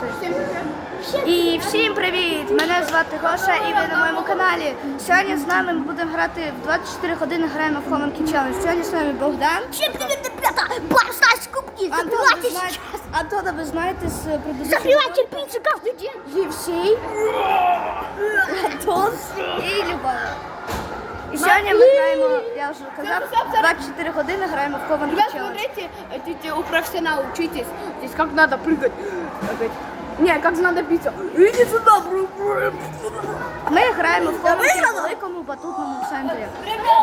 стой. І всім привіт! Мене звати Гоша і ви на моєму каналі. Сьогодні з нами ми будемо грати в 24 години граємо в Хованки Challenge. Сьогодні з нами Богдан. Всем привет, ребята! Барстась кубки! Антон, ви Закрывайте знаєте, сейчас! Антона, ви знаєте з предыдущого Закрывайте пиццу каждый день! Євсей, Антон і Любава. І сьогодні ми граємо, я вже казав, 24 години граємо в Хованки Ребят, Challenge. смотрите, идите у профессионала учитесь. Здесь как надо прыгать. Опять. Не, как надо биться. Иди сюда, бру, бру. Ми граємо в Хованки в великому батутному центрі.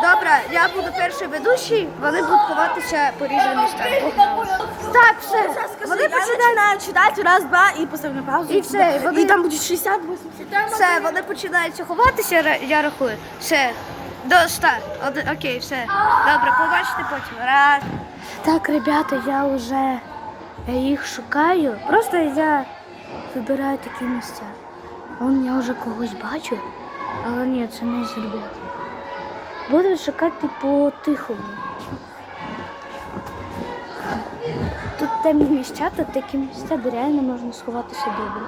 Добре, я буду перший ведучий, вони будуть ховатися по різним містам. Так, все. Вони починають начинаю читать раз, два и поставлю на паузу. І все, і вони, будет 60, 80. все, вони починають ховатися, ра- я рахую. Все, до ста. Окей, все. Добре, побачите потім. Раз. Так, ребята, я вже їх шукаю. Просто я вибираю такі місця. Вон я вже когось бачу, але ні, це не зробив. Буду шукати по тихому. Тут темні місця, тут такі місця, де реально можна сховатися добре.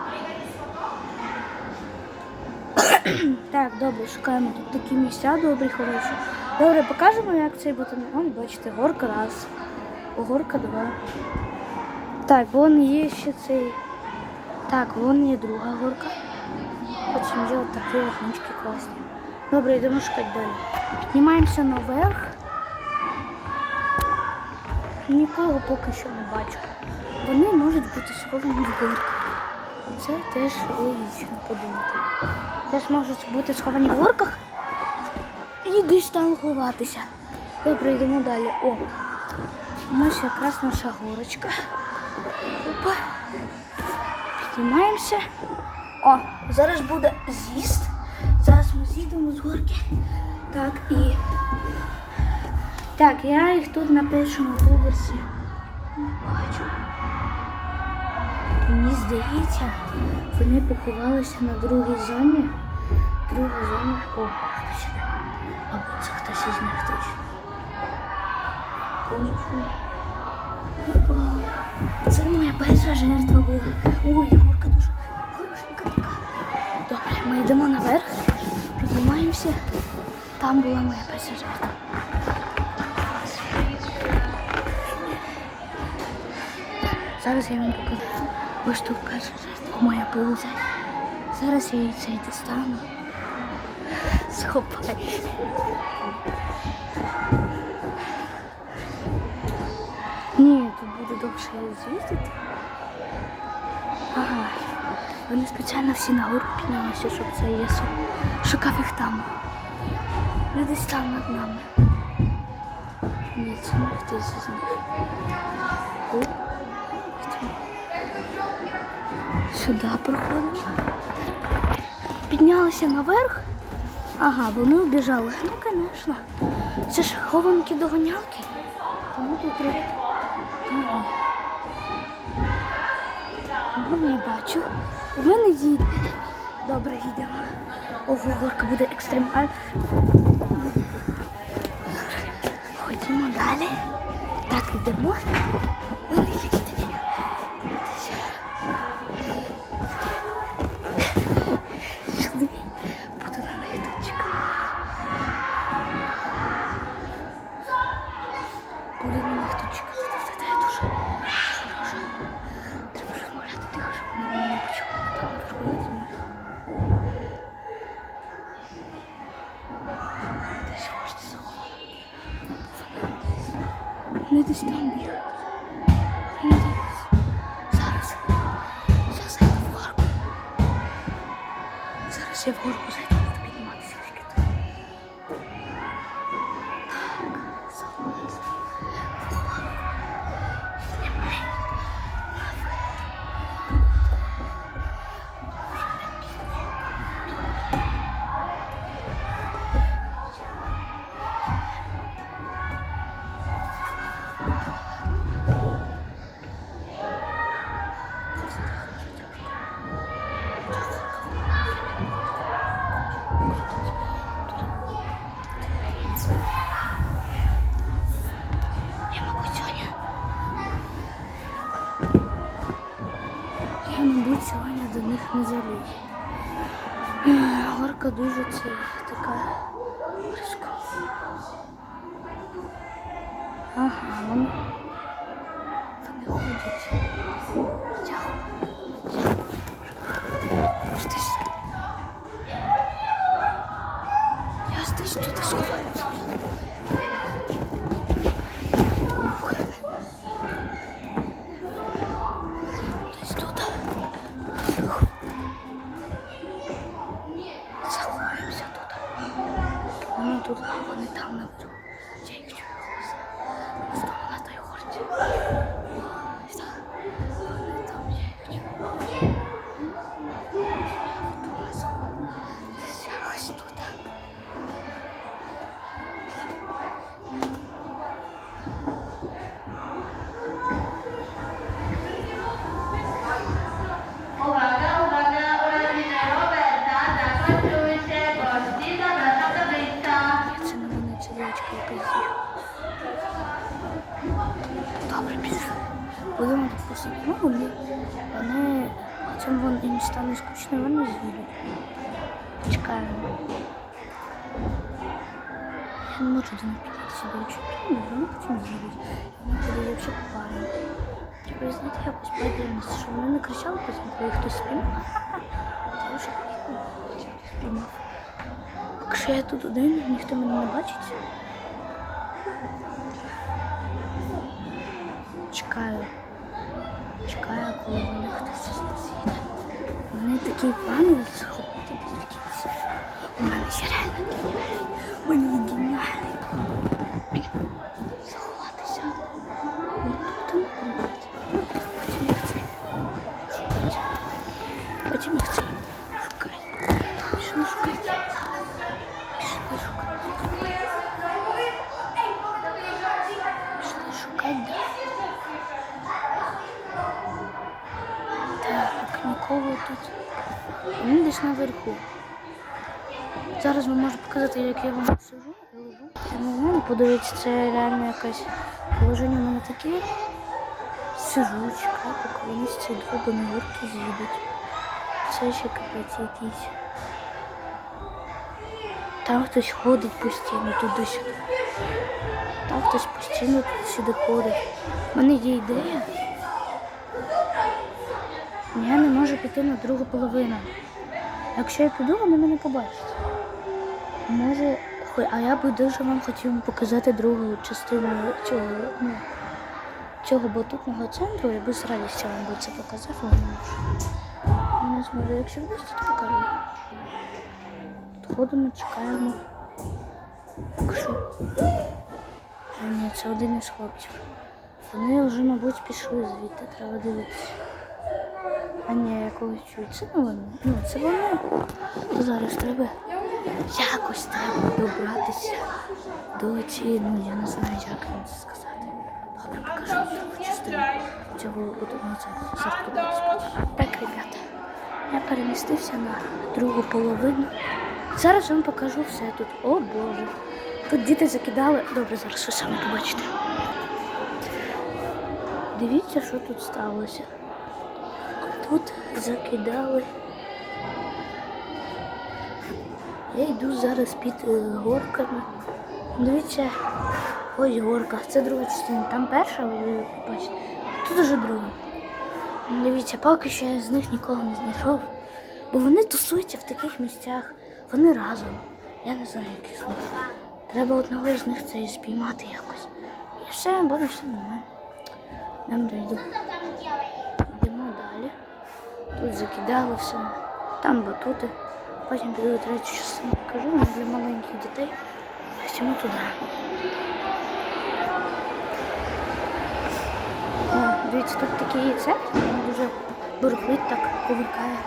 Так, добре, шукаємо тут такі місця добрі, хороші. Добре, покажемо, як цей бутон. Вон, бачите, горка раз, горка два. Так, вон є ще цей. Так, вон є друга горка. Потім є такі от класні. Добре, йдемо шукати далі. Піднімаємося наверх. Нікого поки що не бачу. Вони можуть бути сховані в горках. Це теж логічно подумати. Теж можуть бути сховані в горках і десь там ховатися. Добре, йдемо далі. О, ось якраз наша горочка. Опа. Піднімаємося. О, зараз буде з'їзд. Зараз ми з'їдемо з горки. Так, і. Так, я їх тут на першому поверсі бачу. Мені здається, вони поховалися на другій зоні. Друга зона. О, хтось. Мабуть, це хтось із них точно. Це моя перша жертва була. Ой, Єгорка дуже хорошенька така. Добре, ми йдемо наверх, піднімаємося. Там була моя перша жертва. Зараз я вам покажу. Ось тут перша жертва моя повза. Зараз я її цей дістану. Схопай. Ні, тут буде довше з'їздити. Ага. Вони спеціально всі на гору піднялися, щоб це я шукав їх там. Не десь там над нами. Ні, це не хтось із них. Сюди проходимо. Піднялися наверх. Ага, вони убіжали. Ну, звісно. Це ж хованки догонялки. Тому тут. Ага. Ну, я бачу. У мене їде. Добре, їдемо. Ого, горка буде екстремальна. Ходімо далі. Так, йдемо. Вони тут, а вони там наверху. Я Треба знайти якось правильність, щоб вони не кричали потім, коли хтось спіймав. Я спіймав. Якщо я тут один, ніхто мене не бачить. Чекаю. Чекаю, коли вони хтось з'їде. Вони такі плани захопити. У мене ще реально подивіться, це реально якесь положення в мене таке. Сижу, чекаю, поки вони з цієї довбаної горки з'їдуть. Це ще капець якийсь. Там хтось ходить постійно туди-сюди. Там хтось постійно туди-сюди ходить. У мене є ідея. Я не можу піти на другу половину. Якщо я піду, вони мене побачать. Може, а я би дуже вам хотів показати другу частину цього, ну, цього батутного центру, я би з радістю вам би це показав, не. Зможу, якщо вдасться, то покажу. Ходимо, чекаємо. Якщо. Ні, це один із хлопців. Вони вже, мабуть, пішли звідти, треба дивитися. А ні, я когось чую. Це не вони. Ну, це вони. Зараз треба якось треба добратися до цієї, ну я не знаю, як вам це сказати. Добре, покажу частину цього це Так, ребята, я перемістився на другу половину. Зараз вам покажу все тут. О Боже. Тут діти закидали. Добре, зараз ви самі побачите. Дивіться, що тут сталося. Тут закидали. Я йду зараз під е, горками. Дивіться, ось горка. Це друга частина. Там перша, ви бачите. Тут уже друга. Дивіться, поки що я з них нікого не знайшов. Бо вони тусуються в таких місцях. Вони разом. Я не знаю, який слов. Треба одного з них це спіймати якось. І все, буде все нормально. Нам дойду. Йдемо далі. Тут закидали все. Там батути. Потім піду третю частину покажу але для маленьких дітей. Хочемо туди. Дивіться, тут такий центр, він дуже бурхлить так повикає.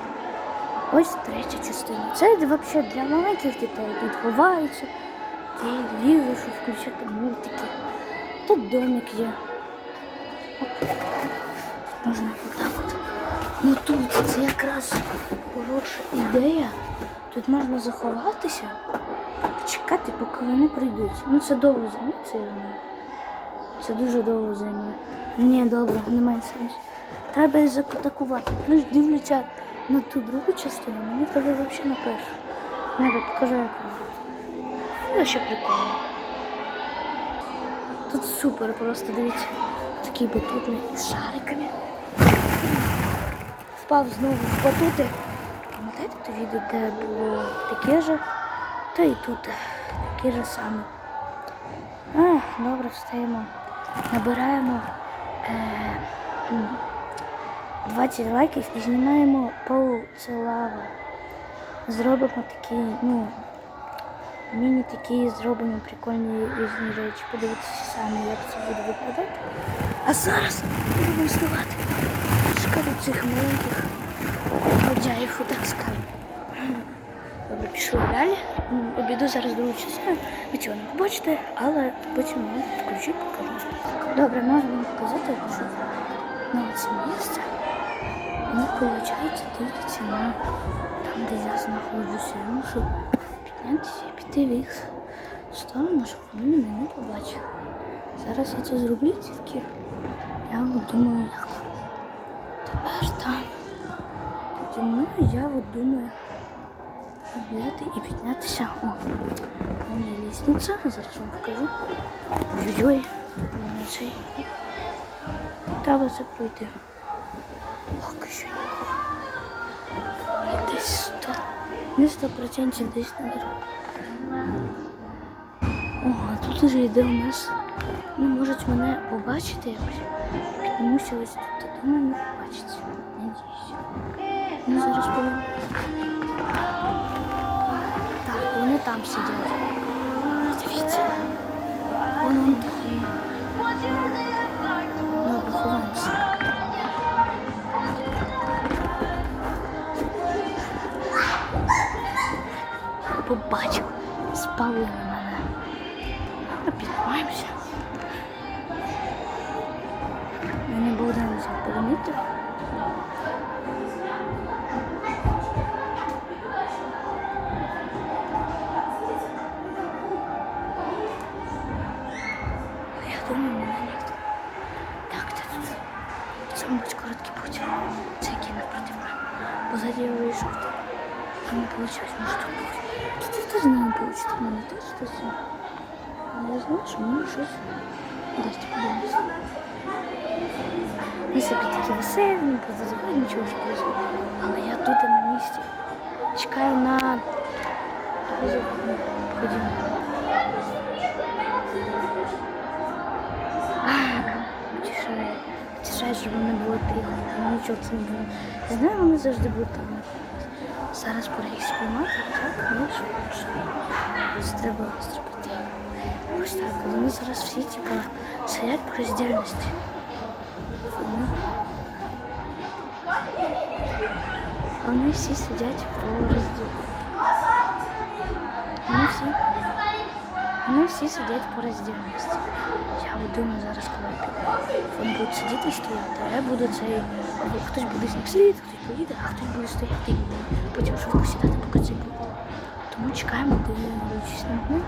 Ось третя частина. Це взагалі для маленьких дітей. Тут ховаються, телевізор, щоб включити мультики. Тут домик є. Оп. Ну тут це якраз хороша ідея. Тут можна заховатися, чекати, поки вони прийдуть. Ну це довго займе, це я знаю. Це дуже довго займе. Ні, добре, немає сенсу. треба їх закутакувати. Вони ж дивляться на ту другу частину, мені треба взагалі на першу. Не покажу як. воно. Ну, ще прикольно. Тут супер, просто дивіться. Такий батутний з шариками. Впав знову в батути. Пам'ятаєте те відео, де було таке же, та і тут таке же саме. А, добре, встаємо. Набираємо е, 20 лайків і знімаємо пол лава. Зробимо такі, ну, міні такі зробимо прикольні різні речі. Подивитися самі, як це буде виглядати. А зараз будемо вставати. Шкаду цих маленьких водяїв, так скажемо. Добре, пішли далі. Обіду зараз другу частину. Ви цього не побачите, але потім вам включу покажу. Добре, можу вам показати, що на це місце. Воно, виходить, дивиться на там, де я знаходжуся. Ну, щоб піднятися і піти в їх сторону, щоб вони мене не побачили. Зараз я це зроблю тільки. Я думаю, як. Тепер там. Я от думаю взяти і піднятися. О, вон є лісниця, зараз вам покажу. Ой-ой, мене цей. Треба це пройти. Поки що Десь сто. Не сто процентів десь на О, а тут уже йде у нас. Ну, можуть мене побачити якось. Піднімуся ось тут. Я думаю, не побачиться. Надіюся. Ну, зараз повинен. Так, вони там сидять. Дивіться. Вон он там. Добре, ховаємося. Побачив. Спалили мене. Добре, У мене теж щось. є. Але я що мені щось дасть подивитися. Ми собі такі веселі, позадавали, нічого ж не Але я тут на місці. Чекаю на... Ходімо. Тішає. Тішає, щоб не було тихо. Нічого це не було. Знаю, вони завжди будуть там. Зараз пора їх спіймати, так, ну що, що треба зробити. Ось так, вони зараз всі, типа, сидять по роздільності. Ну. Вони всі сидять по розділі. Вони всі. Вони всі сидять по роздільності. Я думаю зараз, коли вони будуть сидіти і стояти, а я буду цей, хтось буде з них сидіти, хтось поїде, а хтось буде стояти і потім швидко сідати, поки це буде. Тому чекаємо, дивимося на мене.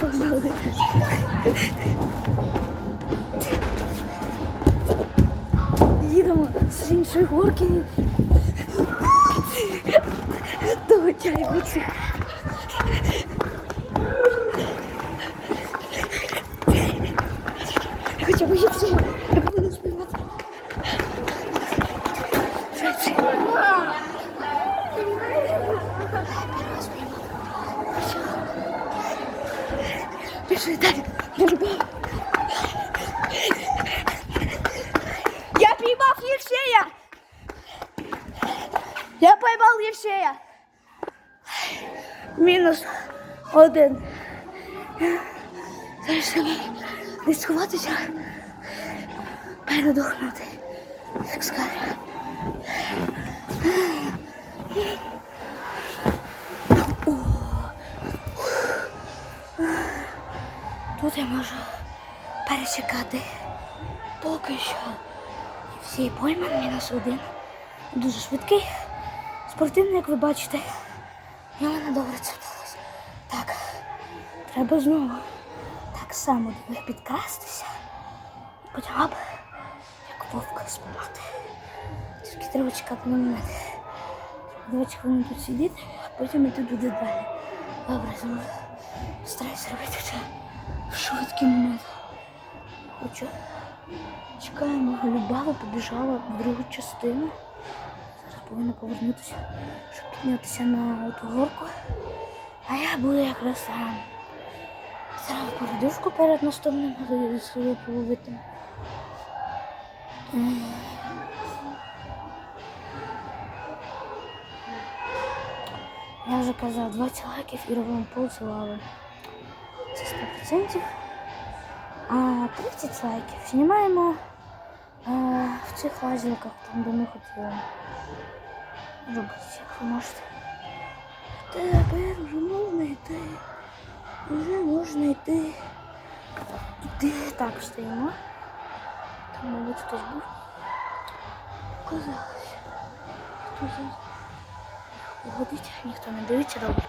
Погнали. Їдемо з іншої горки. До чайниці. Хоча б ще я буду співати. Пішли далі. Я поймал Евсея! Я поймал Евсея! Мінус один. Зараз треба десь сховатися. Передохнути. Як скаже. Тут я можу перечекати. Поки що. Всі пойман мінус один. Дуже швидкий. Спортивний, як ви бачите. І в мене добре це треба знову так само до них підкрастися Почала б як вовка спати. Тільки треба чекати на мене. Давайте хвилин тут сидіти, а потім йти туди далі. Добре, зі мною. Стараюся робити це в швидкий момент. Хочу. Чекаємо, Любава побіжала в другу частину. Зараз повинна повернутися, щоб піднятися на ту горку. А я буду якраз там. Зараз передушку перед наступним половитим. Я вже казав, 20 лайків і робимо полцілали. Це 100%. А 30 лайків знімаємо а, в цих лазерках, там де ми хотіли. Робити, як ви можете. Тепер вже можна йти. Вже можна йти. Іти. Так, стоїмо. Там, мабуть, хтось був. Показалось. Хто зараз? Угодить, ніхто не дивиться добре.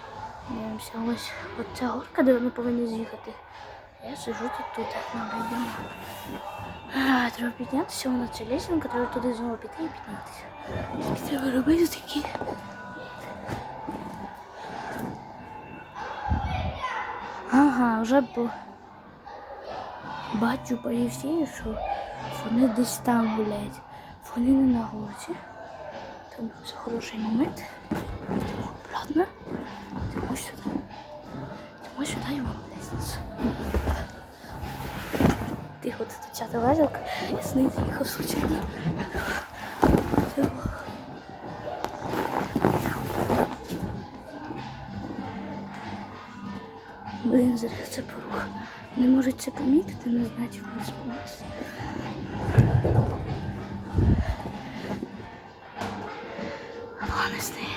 Дивимося, ось от ця горка, де вони повинні з'їхати. Я сижу тут тут, на. Треба піднятися, вона ця лесенка, треба туди знову піти і піднятися. Треба робити такі. Ага, вже по... бачу по Євсею, що вони десь там гуляють. Вони не на горці. Там це хороший момент. Ладно. Ти сюди. Ти сюди вам лестницю. Тихо, це дитяча лазилка. Я з нею їхав случайно. Блін, зараз це порух. Не можуть це помітити, не знають, що ми спалися. Ладно, з нею.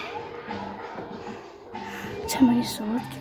Це мої солодкі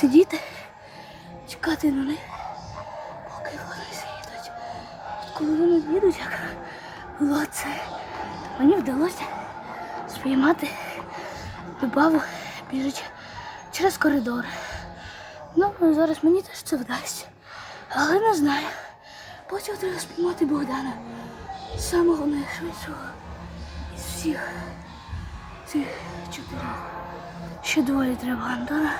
сидіти, чекати на них, поки вони з'їдуть. Коли вони з'їдуть, як було це, мені вдалося спіймати Любаву біжить через коридор. Ну, зараз мені теж це вдасться. Але не знаю. Потім треба спіймати Богдана. Самого найшвидшого із всіх цих чотирьох. Ще двоє треба Антона.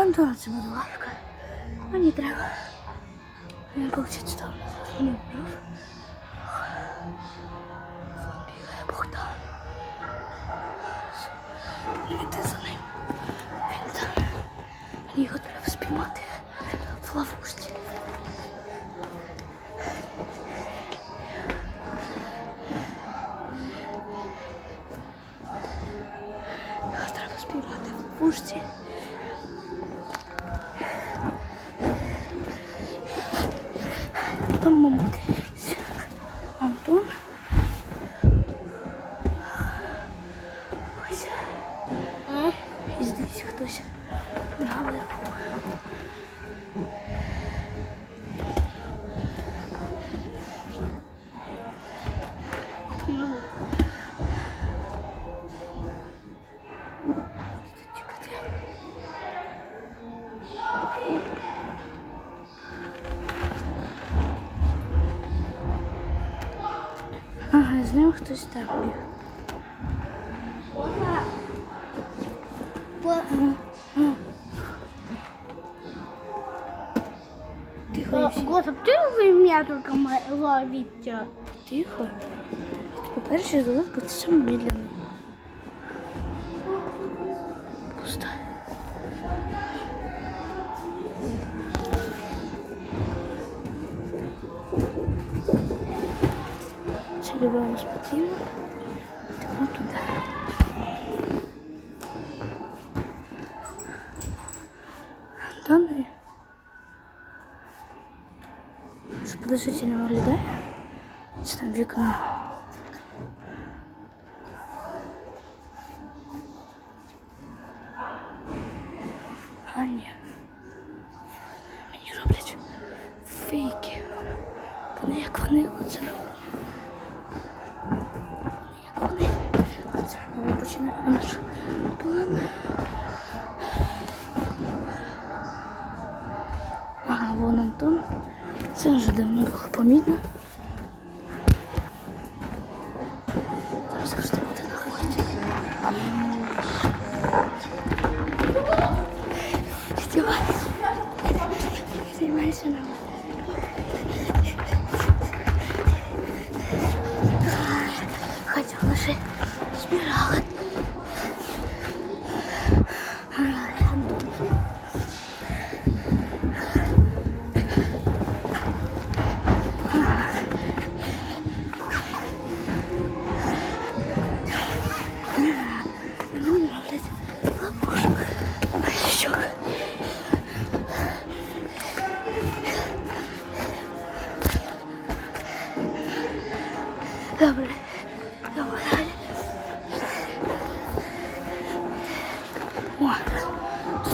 Антона це буде лавка. Мені треба. Він получить там. Мені вбив. Бігає Богдан. Йти за ним. Він там. Його треба спіймати в ловушці. Його. Вы мало ловите. Тихо. По-перше, залазка це все медленно. Пусто. Це любимо спокійно. Тому туди. Добре. Що подозрительно виглядає? Це там вікно. А ні. Мені роблять фейки. Вони як вони оце роблять. Як вони оце вони починають наш план. Ага, вон Антон. Це вже давно було помітно.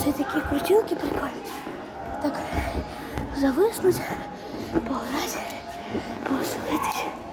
Є такі крутілки прикольні. Так, зависнуть, пограти, посвітити.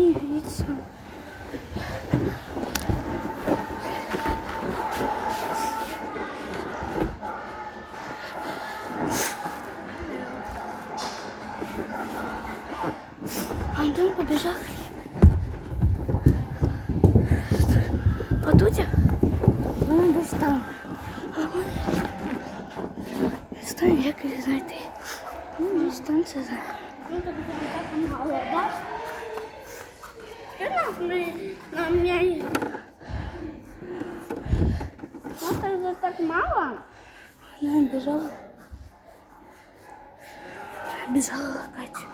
Ні, їдь. Антон побежал. Подудя? Вона десь там. А ми... Стань, як знайти. Ну, там це за. Что Вона біжала. Біжала Катю.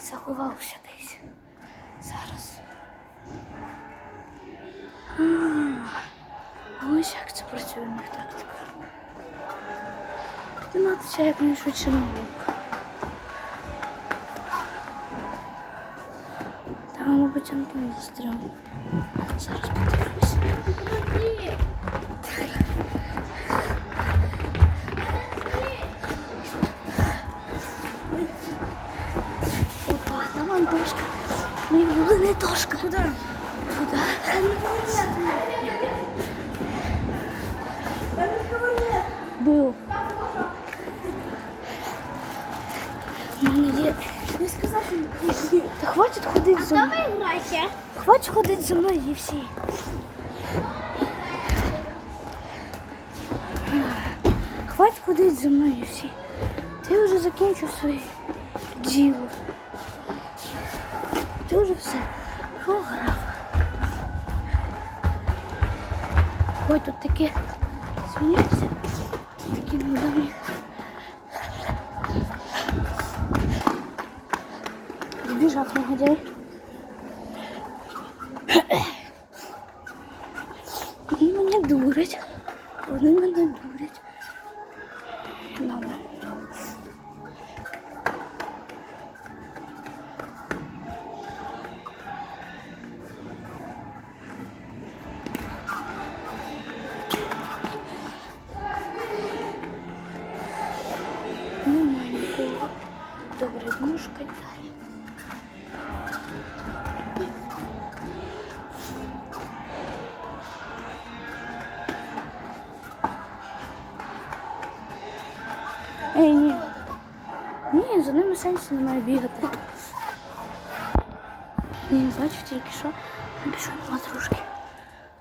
Заховався десь. Зараз. А, Ось як це працює в них тактика. Підніматися якнайшвидше на вулик. Там, мабуть, Антон застряв. Зараз подивимось. Куди? Туди. Був. У мене. Не сказати. Та хватить ходити за мною. Давай. Хватить ходити за мною і всі. Хватить ходити за мною і всі. Ти вже закінчив своє діло. Таке сміється. Такі недавні. Збіжав негодяй. Вони мене дурять. Вони мене дурять. Тільки що. Він на трошки.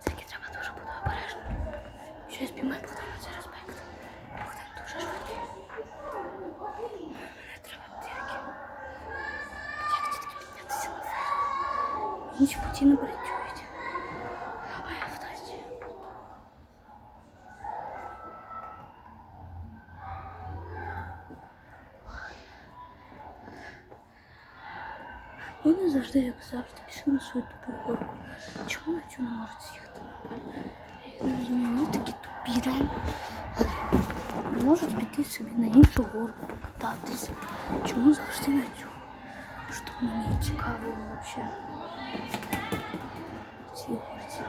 Тільки треба дуже бути обережно. Щось спіймаю, Богдана, це респект. Богдан дуже швидкий. Мене треба тільки. Як тільки піднятися наверх? Ніч постійно працюють. Ой, вдасться. Вони завжди, як завжди, пішли на свою тупу горку. Чому на цю не можуть з'їхати? Я не розумію, вони такі тупі, реально. Можуть піти собі на іншу горку покататися. Чому завжди на цю? Що мені цікаво взагалі. Ці горці.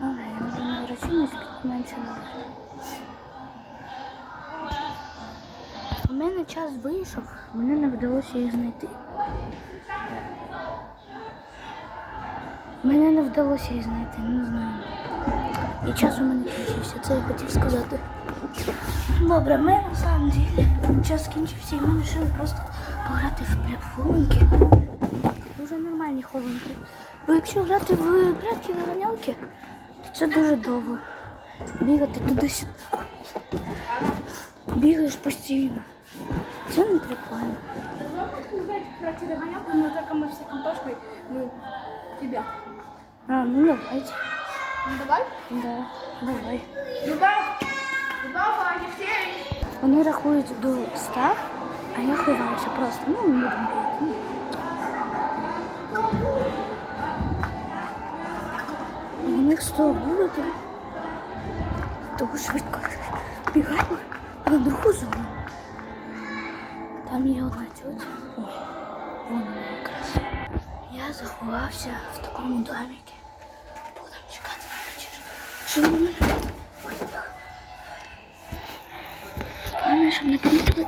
Ага, я вже не врачуюсь, менше не мене час вийшов, мені не вдалося їх знайти. Мене не вдалося їх знайти, не знаю. І час у мене кінчився, це я хотів сказати. Добре, ми на самом деле час кінчився і ми вирішили просто пограти в пря- хованки. Дуже нормальні хованки. Бо якщо грати в прятки виганялки, то це дуже довго. Бігати туди-сюди. Бігаєш постійно. Це не прикольно. Короче, догонялку, но только мы все картошкой, ну, тебя. А, ну давайте. Ну давай. Да, давай. Ну давай. Ну давай, Євсей. Вони рахують до 100, а я ховаюся просто. Ну, не будемо бігати. Ну. У них 100 було, то того швидко бігаємо на другу зону. Там є одна тетя. Ой, вон вона якраз. Я заховався в такому доміки. Будемо чекати на вечір. Що вони? Ой, так. Главное, чтобы не помітили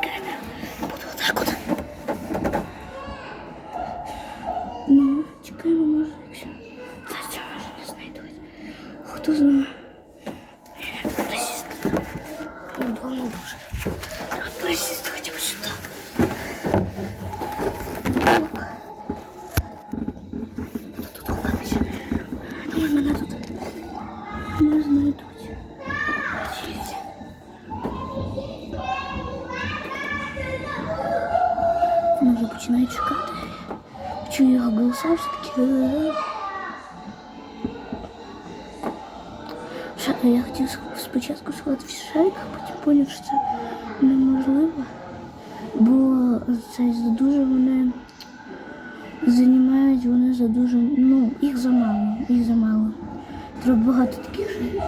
Я хотів спочатку сховати в потім поняв, що це неможливо. Бо це дуже вони займають, вони за дуже, ну, їх замало, їх замало. Треба багато таких шариків.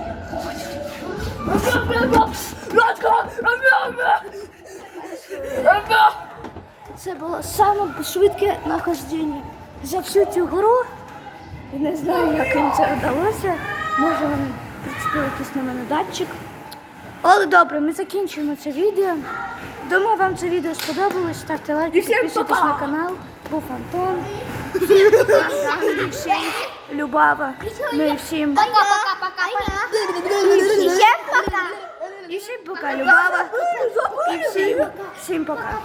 Це було саме швидке нахождення за всю цю гру. Не знаю, як їм це вдалося. Може вони якийсь на мене датчик. Але добре, ми закінчуємо це відео. Думаю, вам це відео сподобалось. Ставте лайки, підписуйтесь на канал. Був Антон. Всім Любава. Ну і всім. Пока-пока-пока. І всім пока, Любава. І всім, всім пока.